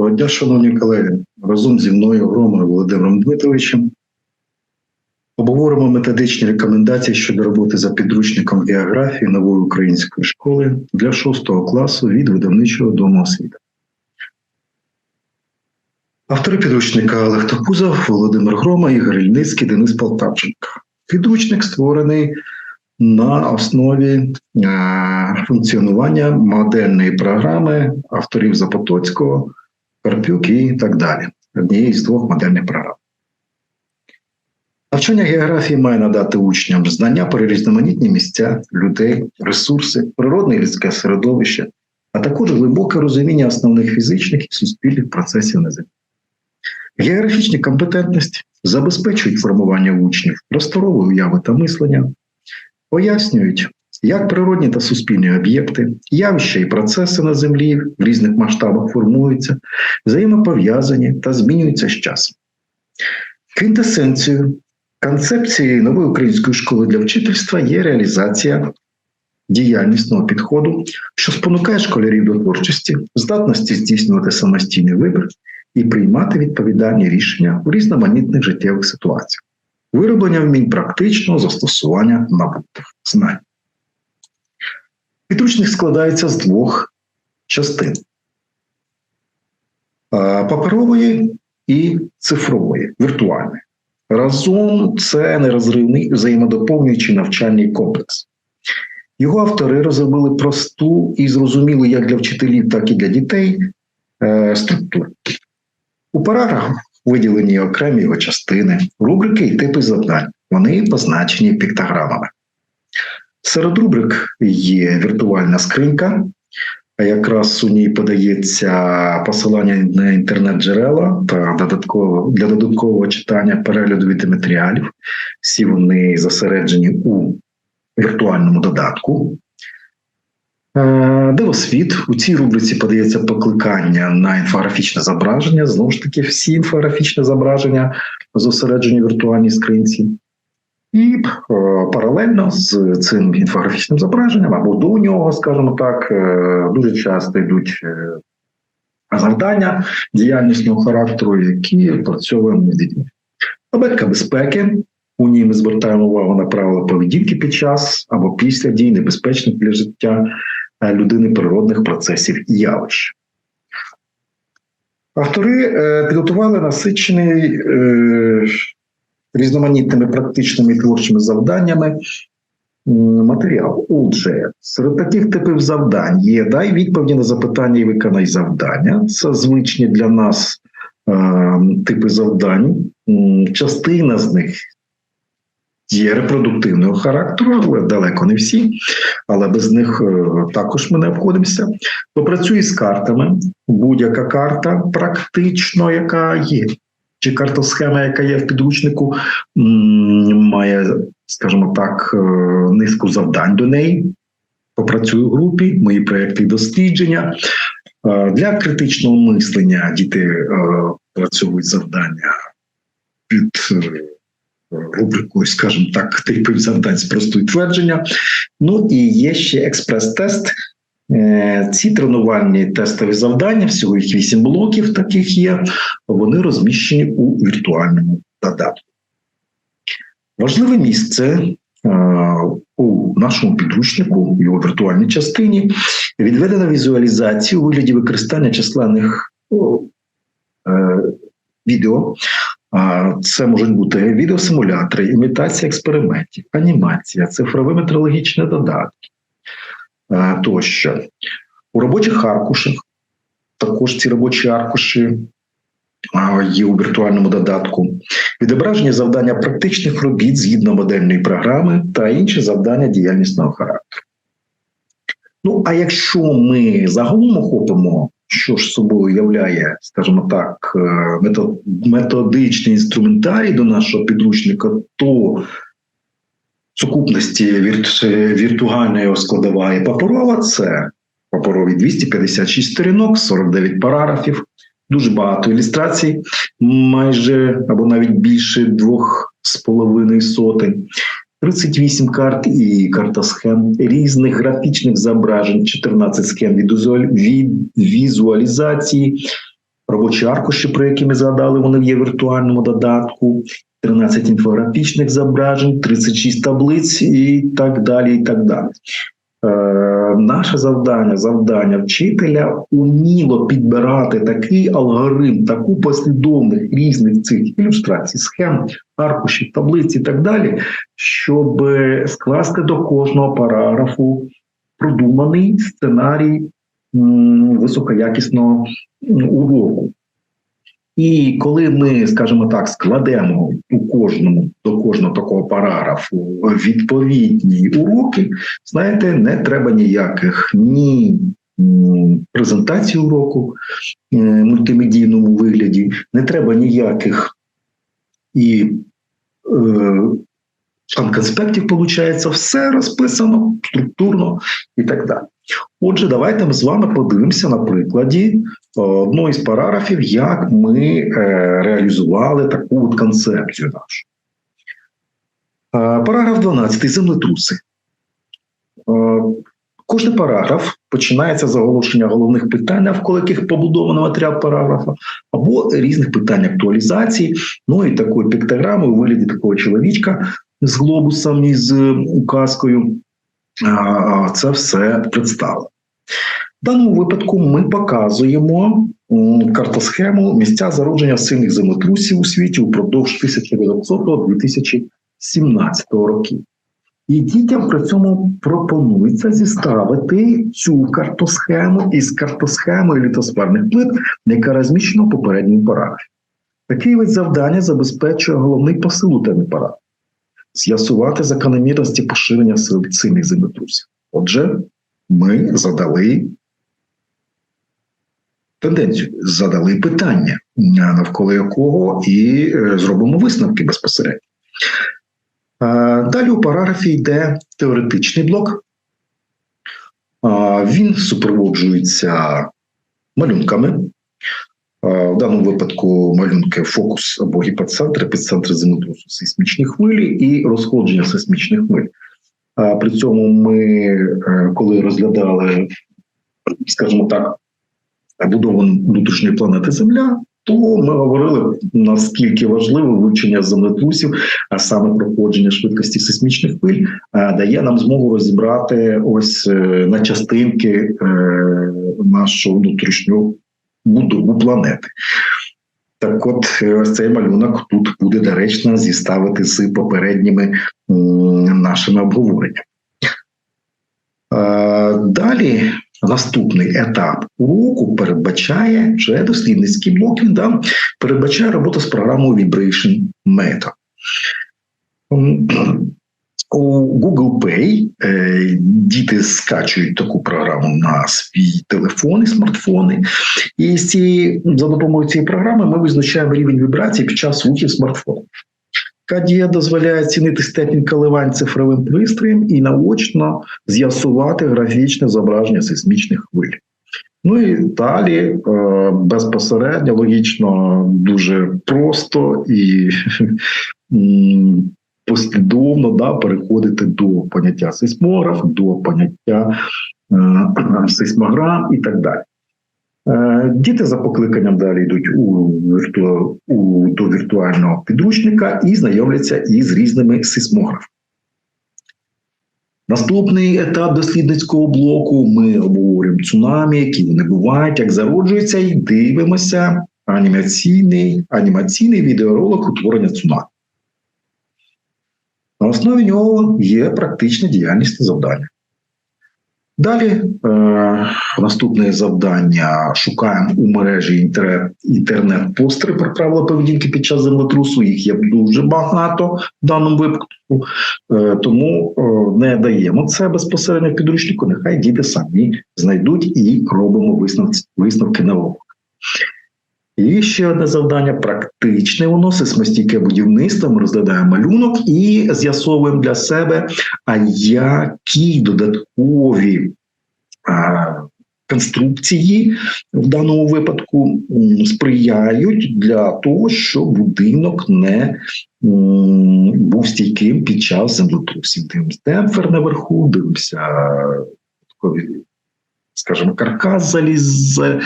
Доброго дня, шановні колеги, разом зі мною Громою Володимиром Дмитровичем обговоримо методичні рекомендації щодо роботи за підручником географії нової української школи для 6 класу від видавничого дому освіти. Автори підручника Олег Топузов, Володимир Грома, Ігор Ільницький, Денис Полтавченко. Підручник створений на основі е, функціонування модельної програми авторів Запотоцького, Карпюк і так далі. Однієї з двох модельних програм. Навчання географії має надати учням знання про різноманітні місця, людей, ресурси, природне і людське середовище, а також глибоке розуміння основних фізичних і суспільних процесів на землі. Географічні компетентності забезпечують формування учнів просторової уяви та мислення, пояснюють, як природні та суспільні об'єкти, явища і процеси на землі в різних масштабах формуються, взаємопов'язані та змінюються з часом. Квінтесенцією концепції нової української школи для вчительства є реалізація діяльнісного підходу, що спонукає школярів до творчості, здатності здійснювати самостійний вибір і приймати відповідальні рішення у різноманітних життєвих ситуаціях, вироблення вмінь практичного застосування набутих знань. Підручник складається з двох частин паперової і цифрової, віртуальної. Разом це нерозривний взаємодоповнюючий навчальний комплекс. Його автори розробили просту і зрозумілу як для вчителів, так і для дітей е, структуру. У параграфах виділені окремі його частини, рубрики і типи завдань. Вони позначені піктограмами. Серед рубрик є віртуальна скринька, якраз у ній подається посилання на інтернет-джерела та додатково для додаткового читання перегляду відеоматеріалів. Всі вони зосереджені у віртуальному додатку. Е, Дивосвіт. У цій рубриці подається покликання на інфографічне зображення. Знову ж таки, всі інфографічні зображення зосереджені в віртуальній скринці. І е, паралельно з цим інфографічним зображенням або до нього, скажімо так, е, дуже часто йдуть е, завдання діяльнісного характеру, які працьовуємо з дітьми. Абетка безпеки. У ній ми звертаємо увагу на правила поведінки під час або після дій, небезпечних для життя людини природних процесів і явищ. Автори підготували насичений різноманітними практичними творчими завданнями матеріал. Отже, серед таких типів завдань є дай відповіді на запитання і виконай завдання. Це звичні для нас е, типи завдань. Частина з них є репродуктивного характеру, але далеко не всі, але без них е, також ми не обходимося. Попрацює з картами. Будь-яка карта, практично, яка є, чи картосхема, яка є в підручнику, має, скажімо так, е, низку завдань до неї. Попрацюю в групі, мої проекти дослідження. Е, для критичного мислення діти працюють завдання під рубрику, скажімо так, типів завдань з простої твердження. Ну і є ще експрес-тест. Е, ці тренувальні тестові завдання, всього їх вісім блоків, таких є, вони розміщені у віртуальному додатку. Важливе місце е, у нашому підручнику, його віртуальній частині, відведена візуалізація у вигляді використання численних е, відео це можуть бути відеосимулятори, імітація експериментів, анімація, цифрові метрологічні додатки тощо. У робочих аркушах також ці робочі аркуші є у віртуальному додатку, відображення завдання практичних робіт згідно модельної програми та інші завдання діяльнісного характеру. Ну, а якщо ми загалом охопимо що ж собою являє, скажімо так, е, методичний інструментарій до нашого підручника, то сукупності віртуальної складова і паперова це паперові 256 сторінок, 49 параграфів, дуже багато ілюстрацій, майже або навіть більше двох з половиною сотень. 38 карт і карта схем різних графічних зображень, 14 схем від візуалізації, робочі аркуші, про які ми згадали, вони є в віртуальному додатку, 13 інфографічних зображень, 36 таблиць і так далі. і так далі. Е, Наше завдання, завдання вчителя уміло підбирати такий алгоритм, таку послідовних різних цих ілюстрацій, схем, аркушів, таблиць і так далі, щоб скласти до кожного параграфу продуманий сценарій високоякісного уроку. І коли ми, скажімо так, складемо у кожному до кожного такого параграфу відповідні уроки, знаєте, не треба ніяких ні м, презентацій уроку е, мультимедійному вигляді, не треба ніяких і е, конспектів, виходить, все розписано структурно і так далі. Отже, давайте ми з вами подивимося на прикладі е, одного із параграфів, як ми е, реалізували таку от концепцію нашу. Е, Параграф 12. Землетруси. Кожний параграф починається з оголошення головних питань, навколо яких побудований матеріал параграфа, або різних питань актуалізації, ну і такої піктограми у вигляді такого чоловічка з глобусом і з указкою. Це все представлено. В даному випадку ми показуємо картосхему місця зародження сильних землетрусів у світі упродовж 1900-2017 років. І дітям при цьому пропонується зіставити цю картосхему із картосхемою літосферних плит, яка розміщена в попередньому параграфі. Такий вид завдання забезпечує головний посил у темі параграфу з'ясувати закономірності поширення сил- сильних землетрусів. Отже, ми задали тенденцію, задали питання, навколо якого і е, зробимо висновки безпосередньо. Далі у параграфі йде теоретичний блок. Він супроводжується малюнками. В даному випадку малюнки фокус або гіпоцентр, епіцентр землетрусу сейсмічні хвилі і розходження сейсмічних хвиль. При цьому ми, е, коли розглядали, скажімо так, будову внутрішньої планети Земля, то ми говорили наскільки важливо вивчення землетрусів, а саме проходження швидкості сейсмічних хвиль, дає нам змогу розібрати ось е, на частинки е, нашого внутрішнього будову планети. Так, от е, ось цей малюнок тут буде доречно зіставити з попередніми нашими обговореннями. Далі наступний етап уроку передбачає вже дослідницький блок. Він да, передбачає роботу з програмою Vibration Method. У Google Pay е, діти скачують таку програму на свій телефон і смартфони. І з цієї, за допомогою цієї програми ми визначаємо рівень вібрації під час рухів смартфону. Така дія дозволяє оцінити степінь коливань цифровим пристроєм і наочно з'ясувати графічне зображення сейсмічних хвиль. Ну і далі е, безпосередньо, логічно, дуже просто і послідовно да, переходити до поняття сейсмограф, до поняття е, сейсмограм і так далі. Е, Діти за покликанням далі йдуть у, вірту... у до віртуального підручника і знайомляться із різними сейсмографами. Наступний етап дослідницького блоку ми обговорюємо цунамі, які вони бувають, як зароджуються, і дивимося анімаційний, анімаційний відеоролик утворення цунамі. На основі нього є практична діяльність та завдання. Далі е, наступне завдання шукаємо у мережі інтернет, інтернет-постери про правила поведінки під час землетрусу. Їх є дуже багато в даному випадку, е, тому е, не даємо це безпосередньо підручнику. Нехай діти самі знайдуть і робимо висновки, висновки на урок. І ще одне завдання практичне воно сейсмостійке будівництво. Ми розглядаємо малюнок і з'ясовуємо для себе, а які додаткові а, конструкції в даному випадку сприяють для того, щоб будинок не був стійким під час землетрусів. Дивимося демпфер наверху, дивимося скажімо, каркас заліз, е,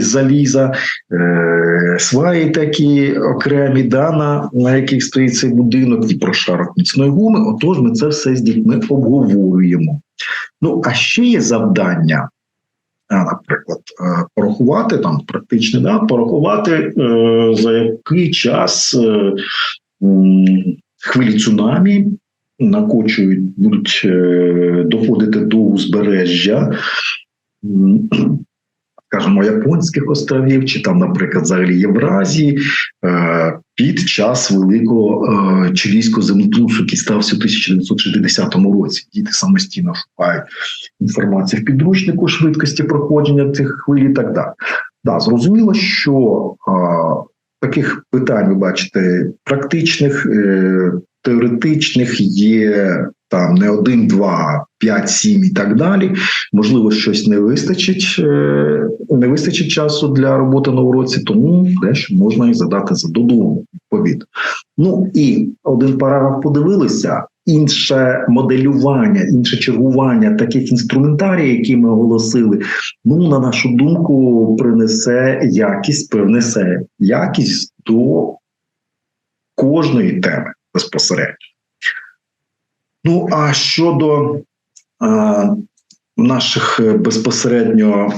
заліза, е, сваї такі окремі, да, на, яких стоїть цей будинок, і прошарок міцної гуми. Отож, ми це все з дітьми обговорюємо. Ну, а ще є завдання. Наприклад, е, порахувати там практично, да, порахувати за який час хвилі цунамі накочують, будуть доходити до узбережжя, скажімо, японських островів, чи там, наприклад, взагалі Євразії, е, під час великого е, чилійського землетрусу, який стався у 1960 році. Діти самостійно шукають інформацію в підручнику швидкості проходження цих хвиль і так далі. Да, зрозуміло, що е, таких питань, ви бачите, практичних, теоретичних є там не один, два, п'ять, сім і так далі. Можливо, щось не вистачить, е, не вистачить часу для роботи на уроці, тому дещо можна і задати за додому відповідь. Ну і один параграф подивилися. Інше моделювання, інше чергування таких інструментарій, які ми оголосили, ну на нашу думку, принесе якість, принесе якість до кожної теми безпосередньо. Ну а щодо е, наших безпосередньо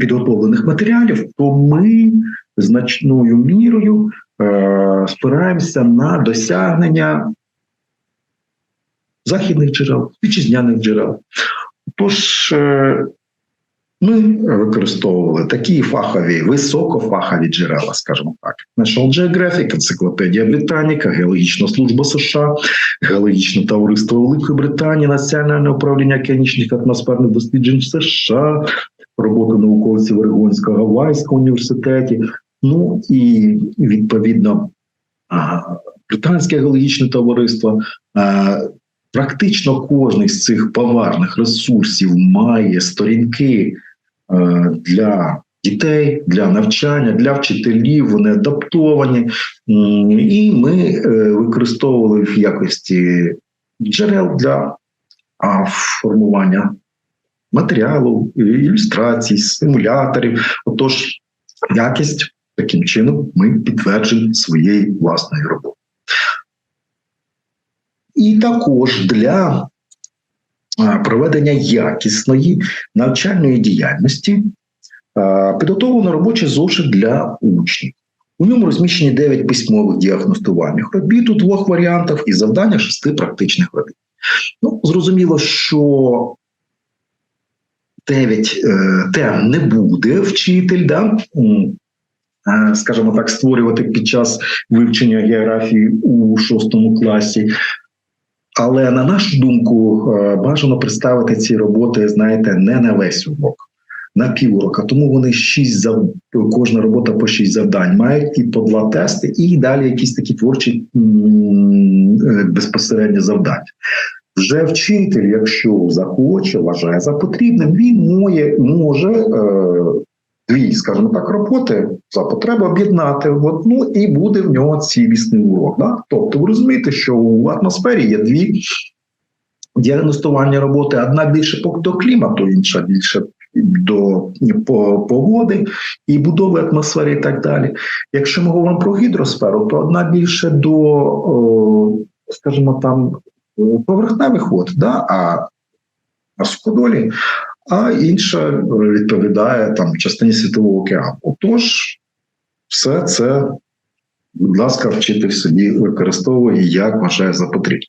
підготовлених матеріалів, то ми значною мірою е, спираємося на досягнення західних джерел, вітчизняних джерел. Тож е, ми використовували такі фахові, високофахові джерела, скажімо так: National Geographic, Енциклопедія Британіка, Геологічна служба США, Геологічне товариство Великої Британії, Національне управління океанічних атмосферних досліджень США, робота науковців Орегонського Гавайського університеті. Ну і відповідно Британське геологічне товариство. Практично кожний з цих поважних ресурсів має сторінки для дітей, для навчання, для вчителів. Вони адаптовані, і ми е, використовували в якості джерел для формування матеріалу, ілюстрацій, симуляторів. Отож, якість таким чином ми підтверджуємо своєї власної роботи. І також для проведення якісної навчальної діяльності підготовлено робочий зошит для учнів. У ньому розміщені 9 письмових діагностувальних робіт у двох варіантах і завдання шести практичних робіт. Ну, зрозуміло, що 9 е, тем не буде вчитель, да? скажімо так, створювати під час вивчення географії у шостому класі. Але на нашу думку, е, бажано представити ці роботи, знаєте, не на весь урок, на піврока. Тому вони шість зав... кожна робота по шість завдань мають і по два тести, і далі якісь такі творчі е, безпосередньо завдання. Вже вчитель, якщо захоче, вважає за потрібним, він може, може е, дві, скажімо так, роботи за потреби об'єднати в одну, і буде в нього цілісний урок. Да? Тобто, ви розумієте, що в атмосфері є дві діагностування роботи: одна більше до клімату, інша більше. До погоди і будови атмосфери, і так далі. Якщо ми говоримо про гідросферу, то одна більше до, скажімо, там поверхневих вод, да? а на суходолі а інша відповідає там частині світового океану. Отож, все це, будь ласка, вчитель собі використовує як вважає за потрібне.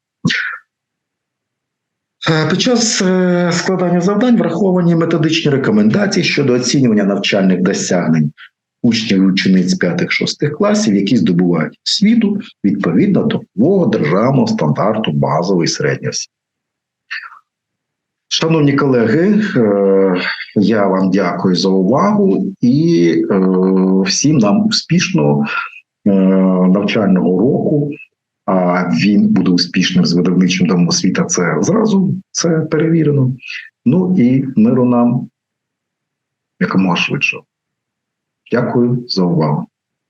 Е, під час е, складання завдань враховані методичні рекомендації щодо оцінювання навчальних досягнень учнів і учениць 5-6 класів, які здобувають освіту відповідно до нового державного стандарту базової середньої освіти. Шановні колеги, е, я вам дякую за увагу і е, всім нам успішного е, навчального року. А він буде успішним з видавничим домом освіта. Це зразу це перевірено. Ну і миру нам якомога швидше. Дякую за увагу.